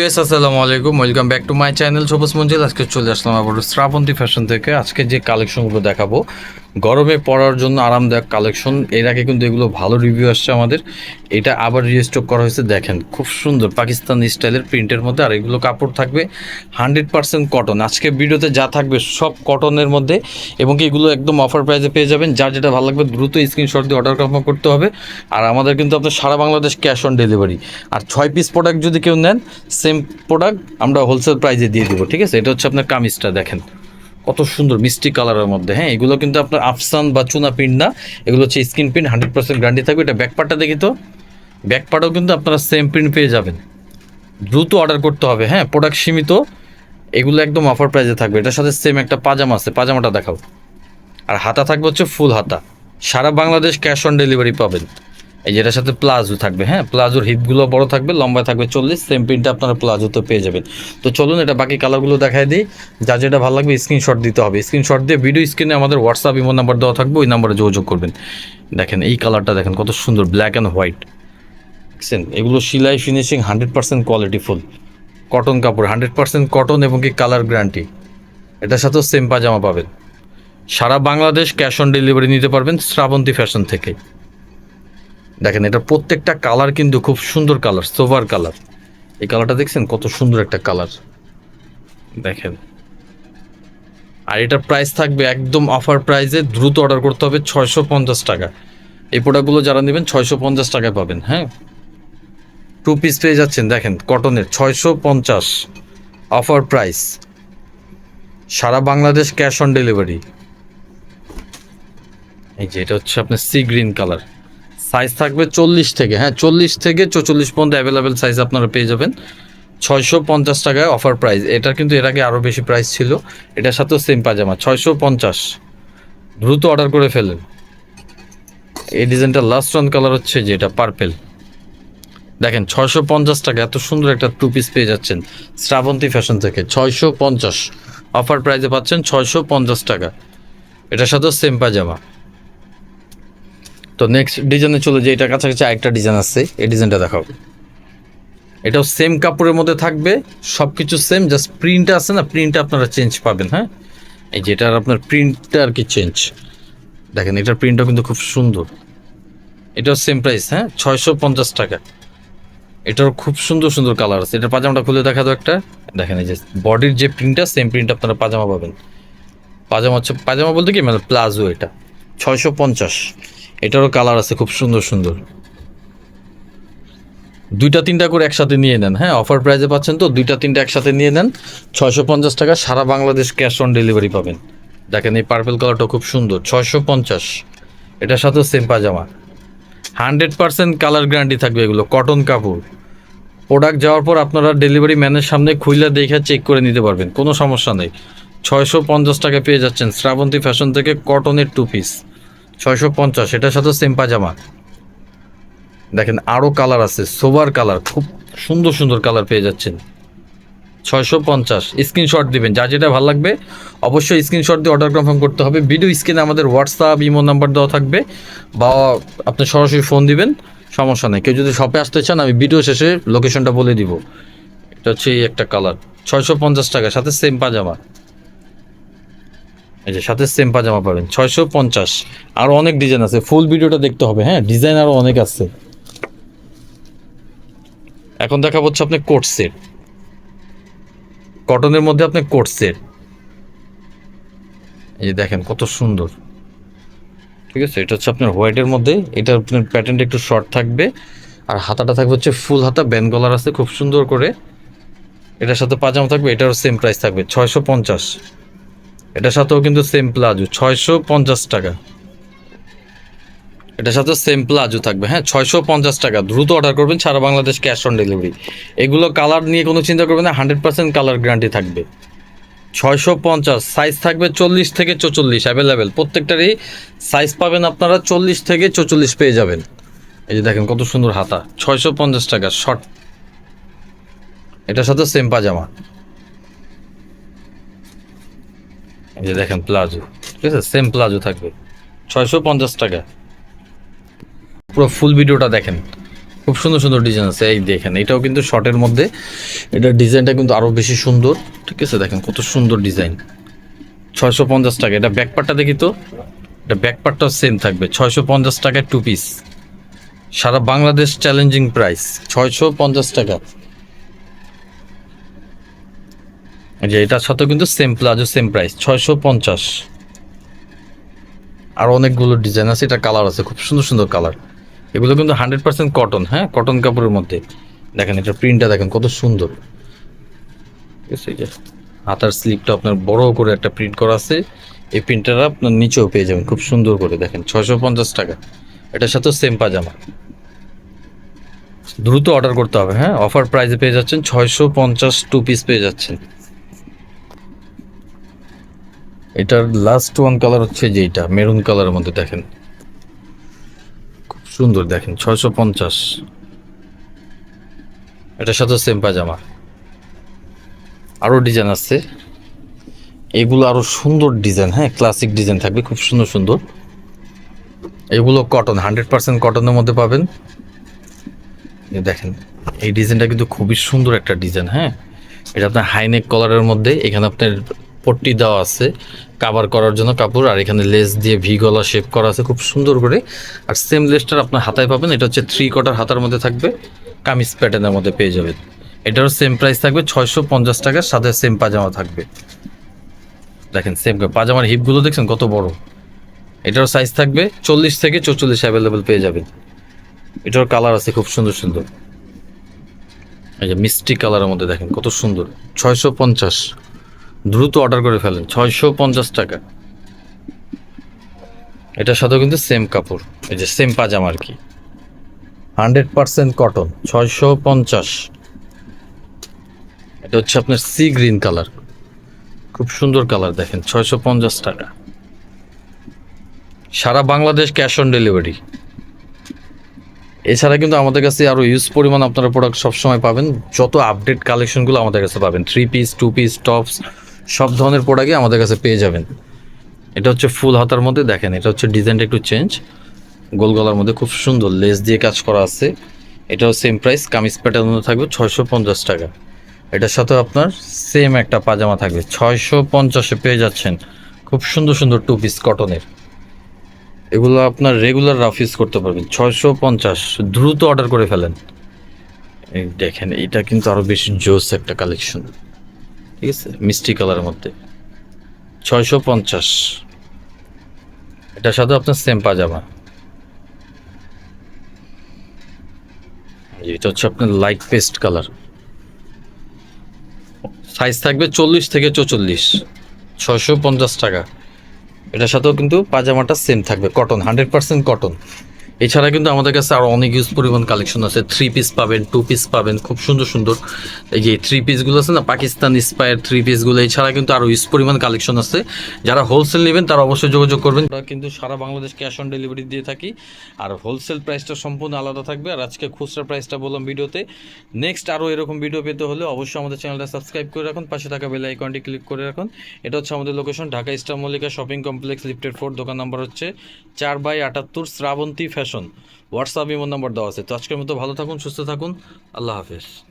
PS আসসালামু আলাইকুম। Welcome back to my channel Sabuj Manzil আজকে চলে আসলাম আবার শ্রাবন্তী ফ্যাশন থেকে। আজকে যে কালেকশনগুলো দেখাবো গরমে পড়ার জন্য আরামদায়ক কালেকশন এর আগে কিন্তু এগুলো ভালো রিভিউ আসছে আমাদের। এটা আবার রিস্টক করা হয়েছে, দেখেন, খুব সুন্দর পাকিস্তান স্টাইলের প্রিন্টের মধ্যে। আর এগুলো কাপড় থাকবে হান্ড্রেড পার্সেন্ট কটন আজকে ভিডিওতে যা থাকবে সব কটনের মধ্যে এবং এগুলো একদম অফার প্রাইসে পেয়ে যাবেন। যার যেটা ভালো লাগবে দ্রুত স্ক্রিনশট দিয়ে অর্ডার কনফার্ম করতে হবে। আর আমাদের কিন্তু আপনার সারা বাংলাদেশ ক্যাশ অন ডেলিভারি আর ছয় পিস প্রোডাক্ট যদি কেউ নেন সেম প্রোডাক্ট আমরা হোলসেল প্রাইসে দিয়ে দেবো, ঠিক আছে? এটা হচ্ছে আপনার কামিজটা, দেখেন। কত সুন্দর মিষ্টি কালারের মধ্যে। হ্যাঁ এগুলো কিন্তু আপনার আফসান বা চুনা প্রিন্ট না। এগুলো হচ্ছে screen print, hundred percent guarantee থাকবে। এটা ব্যাকপার্টটা দেখি তো। ব্যাকপার্টও কিন্তু আপনারা সেম প্রিন্ট পেয়ে যাবেন। দ্রুত অর্ডার করতে হবে। হ্যাঁ প্রোডাক্ট সীমিত। এগুলো একদম অফার প্রাইসে থাকবে। এটার সাথে সেম একটা পাজামা আছে। পাজামাটা দেখাও। আর হাতা থাকবে হচ্ছে ফুল হাতা। সারা বাংলাদেশ ক্যাশ অন ডেলিভারি পাবেন। এই যেটার সাথে প্লাজো থাকবে হ্যাঁ? প্লাজোর হিপগুলো বড় থাকবে লম্বা থাকবে চল্লিশ সেম প্রিন্টটা আপনারা প্লাজোতে পেয়ে যাবেন। তো চলুন এটা বাকি কালারগুলো দেখায় দিই। যা যেটা ভালো লাগবে স্ক্রিনশট দিতে হবে। স্ক্রিনশট দিয়ে ভিডিও স্ক্রিনে আমাদের হোয়াটসঅ্যাপ ইমো নাম্বার দেওয়া থাকবে, ওই নাম্বারে যোগাযোগ করবেন। দেখেন, এই কালারটা দেখেন, কত সুন্দর ব্ল্যাক অ্যান্ড হোয়াইট দেখছেন? এগুলো সিলাই finishing hundred percent quality full cotton কাপড় হান্ড্রেড পার্সেন্ট কটন এবং কি কালার গ্যারান্টি এটার সাথেও সেম পাজামা পাবেন। সারা বাংলাদেশ ক্যাশ অন ডেলিভারি নিতে পারবেন শ্রাবন্তী ফ্যাশন থেকে। দেখেন এটা প্রত্যেকটা কালার কিন্তু খুব সুন্দর কালার সোভার কালার এই কালারটা দেখছেন? কত সুন্দর একটা কালার দেখেন। আর এটার প্রাইস থাকবে একদম অফার প্রাইসে দ্রুত অর্ডার করতে হবে ছয়শো পঞ্চাশ টাকা। এই প্রোডাক্টগুলো যারা নেবেন, ছয়শো পঞ্চাশ টাকায় পাবেন হ্যাঁ? টু পিস পেয়ে যাচ্ছেন, দেখেন কটনের ছয়শো পঞ্চাশ অফার প্রাইস সারা বাংলাদেশ ক্যাশ অন ডেলিভারি এই যে, এটা হচ্ছে আপনার সি গ্রিন কালার সাইজ থাকবে চল্লিশ থেকে হ্যাঁ চল্লিশ থেকে চৌচল্লিশ পর্যন্ত অ্যাভেলেবেল সাইজ আপনারা পেয়ে যাবেন। ছয়শো পঞ্চাশ টাকায় অফার প্রাইস এটা কিন্তু এর আগে আরও বেশি প্রাইস ছিল। এটার সাথেও সেম পাজামা, ছয়শো পঞ্চাশ। দ্রুত অর্ডার করে ফেলেন। এই ডিজাইনটা লাস্ট রান কালার হচ্ছে যে এটা পার্পেল দেখেন, ছয়শো পঞ্চাশ টাকা এত সুন্দর একটা টু পিস পেয়ে যাচ্ছেন শ্রাবন্তী ফ্যাশন থেকে, ছয়শো পঞ্চাশ। অফার প্রাইসে পাচ্ছেন ছয়শো পঞ্চাশ টাকা। এটার সাথেও সেম পাজামা। তো নেক্সট ডিজাইনে চলে যে এটা কাছাকাছি আরেকটা ডিজাইন আছে। এই ডিজাইনটা দেখাও। এটাও সেম কাপড়ের মধ্যে থাকবে সব কিছু সেম জাস্ট প্রিন্টটা আছে না প্রিন্টটা আপনারা চেঞ্জ পাবেন হ্যাঁ? এই যেটার আপনার প্রিন্টটা আর কি চেঞ্জ দেখেন, এটার প্রিন্টটাও কিন্তু খুব সুন্দর। এটাও সেম প্রাইস হ্যাঁ? ছয়শো পঞ্চাশ টাকা। এটারও খুব সুন্দর সুন্দর কালার আছে। এটার পাজামাটা খুলে দেখা দাও একটা। দেখেন, এই যে বডির যে প্রিন্টটা সেম প্রিন্ট আপনারা পাজামা পাবেন। পাজামা হচ্ছে, পাজামা বলতে কি? মানে প্লাজো এটা। ছয়শো পঞ্চাশ। এটারও কালার আছে খুব সুন্দর সুন্দর। দুইটা, তিনটা করে একসাথে নিয়ে নেন হ্যাঁ? অফার প্রাইসে পাচ্ছেন তো, দুইটা, তিনটা একসাথে নিয়ে নেন। ছয়শো পঞ্চাশ টাকা সারা বাংলাদেশ ক্যাশ অন ডেলিভারি পাবেন। দেখেন এই পার্পেল কালারটা খুব সুন্দর, ছয়শো পঞ্চাশ। এটার সাথেও সেম পাজামা। হান্ড্রেড পার্সেন্ট কালার গ্যারান্টি থাকবে এগুলো কটন কাপড়। প্রোডাক্ট যাওয়ার পর আপনারা ডেলিভারি ম্যানের সামনে খুইলা দেখে চেক করে নিতে পারবেন, কোনো সমস্যা নেই। ছয়শো পঞ্চাশ টাকা পেয়ে যাচ্ছেন শ্রাবন্তী ফ্যাশন থেকে কটনের টু পিস ছয়শো পঞ্চাশ, এটার সাথে সেম পাজামা। দেখেন আরও কালার আছে সোবার কালার খুব সুন্দর সুন্দর কালার পেয়ে যাচ্ছেন। ছয়শো পঞ্চাশ স্ক্রিনশট দিবেন, যা যেটা ভালো লাগবে, অবশ্যই স্ক্রিনশট দিয়ে অর্ডার কনফার্ম করতে হবে। ভিডিও স্ক্রিনে আমাদের হোয়াটসঅ্যাপ ইমো নাম্বার দেওয়া থাকবে, বা আপনি সরাসরি ফোন দিবেন, সমস্যা নেই। কেউ যদি শপে আসতে চান, আমি ভিডিও শেষে লোকেশনটা বলে দিব। এটা হচ্ছে এই একটা কালার ছয়শো পঞ্চাশ টাকা সাথে সেম পাজামা। এই যে, সাথে সেম পাজামা পাবেন। ছয়শো পঞ্চাশ। আরও অনেক ডিজাইন আছে। ফুল ভিডিওটা দেখতে হবে হ্যাঁ? ডিজাইন আরও অনেক আছে। এখন দেখা হচ্ছে আপনি কোট সেট কটনের মধ্যে আপনি কোট সেট এই যে দেখেন, কত সুন্দর। ঠিক আছে? এটা হচ্ছে আপনার হোয়াইটের মধ্যে। এটা আপনার প্যাটার্নটা একটু শর্ট থাকবে। আর হাতাটা থাকবে হচ্ছে ফুল হাতা। ব্যান গলার আছে, খুব সুন্দর করে। এটার সাথে পাজামা থাকবে, এটারও সেম প্রাইস থাকবে, ছয়শো পঞ্চাশ। এটার সাথেও কিন্তু সেম প্লাজো ছয়শো পঞ্চাশ টাকা। এটার সাথে সেম প্লাজো থাকবে হ্যাঁ ছয়শো পঞ্চাশ টাকা। দ্রুত অর্ডার করবেন, সারা বাংলাদেশ ক্যাশ অন ডেলিভারি এগুলো কালার নিয়ে কোনো চিন্তা করবেন না হান্ড্রেড পার্সেন্ট কালার গ্যারান্টি থাকবে। ছয়শো পঞ্চাশ সাইজ থাকবে চল্লিশ থেকে চৌচল্লিশ অ্যাভেলেবেল প্রত্যেকটারই সাইজ পাবেন আপনারা চল্লিশ থেকে চৌচল্লিশ পেয়ে যাবেন। এই যে দেখেন কত সুন্দর হাতা, ছয়শো পঞ্চাশ টাকা শর্ট এটার সাথে সেম পাজামা। যে দেখেন প্লাজো, ঠিক আছে? সেম প্লাজো থাকবে। ছয়শো পঞ্চাশ টাকা। পুরো ফুল ভিডিওটা দেখেন। খুব খুব সুন্দর সুন্দর ডিজাইন আছে। এই দেখেন, এটাও কিন্তু শর্টের মধ্যে। এটার ডিজাইনটা কিন্তু আরও বেশি সুন্দর। ঠিক আছে? দেখেন কত সুন্দর ডিজাইন ছয়শো পঞ্চাশ টাকা। এটা ব্যাকপারটা দেখি তো। এটা ব্যাকপারটাও সেম থাকবে। ছয়শো পঞ্চাশ টাকায় টু পিস সারা বাংলাদেশ চ্যালেঞ্জিং প্রাইস ছয়শো পঞ্চাশ টাকা এই যে এটার সাথেও কিন্তু সেম প্লাজো সেম প্রাইস ছয়শো পঞ্চাশ। আর অনেকগুলো ডিজাইন আছে, এটা কালার আছে, খুব সুন্দর সুন্দর কালার এগুলো কিন্তু হান্ড্রেড পার্সেন্ট কটন হ্যাঁ? কটন কাপড়ের মধ্যে। দেখেন, এটা প্রিন্টটা দেখেন, কত সুন্দর। হাতার স্লিপটা আপনার বড় করে একটা প্রিন্ট করা আছে। এই প্রিন্টটা আপনার নিচেও পেয়ে যাবেন, খুব সুন্দর করে। দেখেন, ছয়শো পঞ্চাশ টাকা। এটার সাথেও সেম পাজামা দ্রুত অর্ডার করতে হবে হ্যাঁ? অফার প্রাইসে পেয়ে যাচ্ছেন, ছয়শো পঞ্চাশ টু পিস পেয়ে যাচ্ছেন। এটার লাস্ট ওয়ান কালার হচ্ছে যেটা মেরুন কালারের মধ্যে দেখেন। খুব সুন্দর দেখেন, ছয়শো পঞ্চাশ। এটার সাথে সেম পাজামা আরও ডিজাইন আছে এগুলো আরও সুন্দর ডিজাইন হ্যাঁ ক্লাসিক ডিজাইন থাকবে, খুব সুন্দর সুন্দর। এগুলো কটন হান্ড্রেড পার্সেন্ট কটনের মধ্যে পাবেন। দেখেন, এই ডিজাইনটা কিন্তু খুবই সুন্দর একটা ডিজাইন হ্যাঁ। এটা আপনার হাইনেক কলারের মধ্যে, এখানে আপনার পট্টি দেওয়া আছে কাভার করার জন্য কাপড়, আর এখানে লেস দিয়ে ভি গলা শেপ করা আছে, খুব সুন্দর করে। আর সেম লেসটার আপনার হাতায় পাবেন, এটা হচ্ছে থ্রি কটার হাতার মধ্যে থাকবে, কামিজ প্যাটার্নের মধ্যে পেয়ে যাবেন। এটারও সেম প্রাইস থাকবে, ছয়শো পঞ্চাশ টাকার, সাথে সেম পাজামা থাকবে। দেখেন সেম পাজামার হিপগুলো দেখছেন কত বড়। এটারও সাইজ থাকবে, চল্লিশ থেকে চৌচল্লিশ অ্যাভেলেবেল পেয়ে যাবেন। এটার কালার আছে খুব সুন্দর সুন্দর। এই যে মিষ্টি কালারের মধ্যে দেখেন কত সুন্দর, ছয়শো পঞ্চাশ। দ্রুত অর্ডার করে ফেলেন, ছয়শো পঞ্চাশ টাকা। এটার সাথেও কিন্তু সেম কাপড়, এই যে সেম পাজামা আর কি। হান্ড্রেড পার্সেন্ট কটন ছয়শো পঞ্চাশ। এটা হচ্ছে আপনার সি গ্রিন কালার খুব সুন্দর কালার দেখেন, ছয়শো পঞ্চাশ টাকা। সারা বাংলাদেশ ক্যাশ অন ডেলিভারি এছাড়া কিন্তু আমাদের কাছে আরও ইউজ পরিমাণ আপনারা প্রোডাক্ট সবসময় পাবেন। যত আপডেট কালেকশনগুলো আমাদের কাছে পাবেন three piece two piece tops সব ধরনের প্রোডাক্টই আমাদের কাছে পেয়ে যাবেন। এটা হচ্ছে ফুল হাতার মধ্যে, দেখেন, এটা হচ্ছে ডিজাইনটা একটু চেঞ্জ গোল গলার মধ্যে খুব সুন্দর লেস দিয়ে কাজ করা আছে। এটাও সেম প্রাইস কামিজ প্যাটার্ন থাকবে ছয়শো পঞ্চাশ টাকা। এটার সাথে আপনার সেম একটা পাজামা থাকবে, ছয়শো পঞ্চাশে পেয়ে যাচ্ছেন। খুব সুন্দর সুন্দর টু পিস কটনের এগুলো আপনার রেগুলার রাফ ইউজ করতে পারবেন, ছয়শো পঞ্চাশ। দ্রুত অর্ডার করে ফেলেন। দেখেন, এটা কিন্তু আরও বেশি জোস একটা কালেকশন ঠিক আছে? মিষ্টি কালারের মধ্যে। ছয়শো পঞ্চাশ। এটার সাথে আপনার সেম পাজামা। এটা হচ্ছে আপনার লাইট পেস্ট কালার সাইজ থাকবে চল্লিশ থেকে চৌচল্লিশ। ছয়শো পঞ্চাশ টাকা। এটার সাথেও কিন্তু পাজামাটা সেম থাকবে। কটন হান্ড্রেড পার্সেন্ট কটন এছাড়া কিন্তু আমাদের কাছে আরও অনেক ইউজ পরিমাণ কালেকশন আছে। থ্রি পিস পাবেন টু পিস পাবেন, খুব সুন্দর সুন্দর। এই যে থ্রি পিসগুলো আছে না পাকিস্তান ইন্সপায়ার থ্রি পিসগুলো এছাড়া কিন্তু আরও ইউজ পরিমাণ কালেকশন আছে। যারা হোলসেল নেবেন, তারা অবশ্যই যোগাযোগ করবেন। আমরা কিন্তু সারা বাংলাদেশ ক্যাশ অন ডেলিভারি দিয়ে থাকি। আর হোলসেল প্রাইসটা সম্পূর্ণ আলাদা থাকবে। আর আজকে খুচরা প্রাইসটা বললাম ভিডিওতে। নেক্সট আরও এরকম ভিডিও পেতে হলে অবশ্যই আমাদের চ্যানেলটা সাবস্ক্রাইব করে রাখুন। পাশে থাকা বেল আইকনটি ক্লিক করে রাখুন। এটা হচ্ছে আমাদের location Dhaka Eastern Mallika shopping complex lifted four দোকান নাম্বার হচ্ছে চার বাই আটাত্তর, শ্রাবন্তী ফ্যাশন হোয়াটসঅ্যাপ ইমোর নাম্বার দেওয়া আছে। তো আজকের মতো ভালো থাকুন সুস্থ থাকুন। আল্লাহ হাফেজ।